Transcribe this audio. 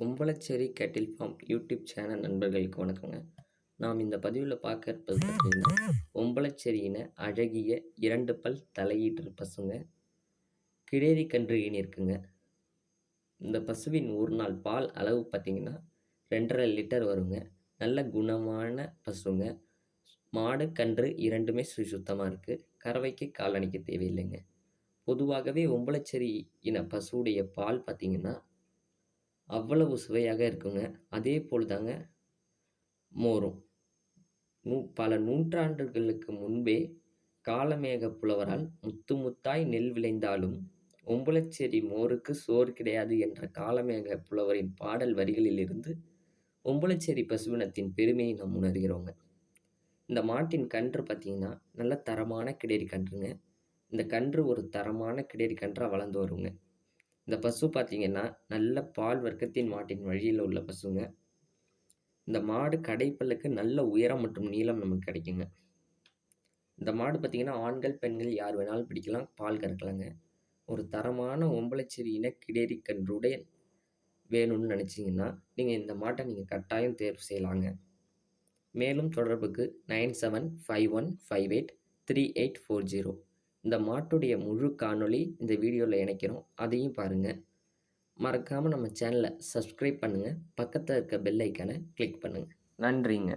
கும்பலச்சேரி கேட்டில் form YouTube channel நண்பர்களுக்கு வணக்கங்க. நாம் இந்த பதிவில் பார்க்க இருப்பது பார்த்தீங்கன்னா ஒம்பளச்சேரியின அழகிய இரண்டு பல் தலையீட்டு பசுங்க. கிடேரி கன்று இருக்குங்க. இந்த பசுவின் ஒரு நாள் பால் அளவு பார்த்தீங்கன்னா ரெண்டரை லிட்டர் வருங்க. நல்ல குணமான பசுங்க. மாடு கன்று இரண்டுமே சு சுத்தமாக இருக்குது கறவைக்கு காலணிக்க தேவையில்லைங்க. பொதுவாகவே ஒம்பளச்சேரி இன பசுவுடைய பால் பார்த்திங்கன்னா அவ்வளவு சுவையாக இருக்குங்க. அதே போல் தாங்க மோரும். நூ பல நூற்றாண்டுகளுக்கு முன்பே காலமேக புலவரால் முத்து முத்தாய் நெல் விளைந்தாலும் ஒம்புலச்சேரி மோருக்கு சோறு கிடையாது என்ற காலமேக புலவரின் பாடல் வரிகளிலிருந்து ஒம்புலச்சேரி பசுவினத்தின் பெருமையை நாம் உணர்கிறோங்க. இந்த மாட்டின் கன்று பார்த்திங்கன்னா நல்ல தரமான கிடேரி கன்றுங்க. இந்த கன்று ஒரு தரமான கிடேரி கன்றாக வளர்ந்து வருங்க. இந்த பசு பார்த்திங்கன்னா நல்ல பால் வர்க்கத்தின் மாட்டின் வழியில் உள்ள பசுங்க. இந்த மாடு கடைப்பல்லுக்கு நல்ல உயரம் மற்றும் நீளம் நமக்கு கிடைக்குங்க. இந்த மாடு பார்த்திங்கன்னா ஆண்கள் பெண்கள் யார் வேணாலும் பிடிக்கலாம் பால் கறக்கலாங்க. ஒரு தரமான ஒம்பளைச்சேரி இனக்கிடேரி கன்றுடைய வேணும்னு நினச்சிங்கன்னா நீங்கள் இந்த மாட்டை நீங்கள் கட்டாயம் தேர்வு செய்யலாங்க. மேலும் தொடர்புக்கு nine seven five one five eight three eight four zero. இந்த மாட்டுடைய முழு காணொளி இந்த வீடியோவில் இணைக்கிறோம். அதையும் பாருங்கள் மறக்காமல் நம்ம சேனலை சப்ஸ்கிரைப் பண்ணுங்கள் பக்கத்தில் இருக்க பெல் ஐக்கானை கிளிக் பண்ணுங்கள் நன்றிங்க.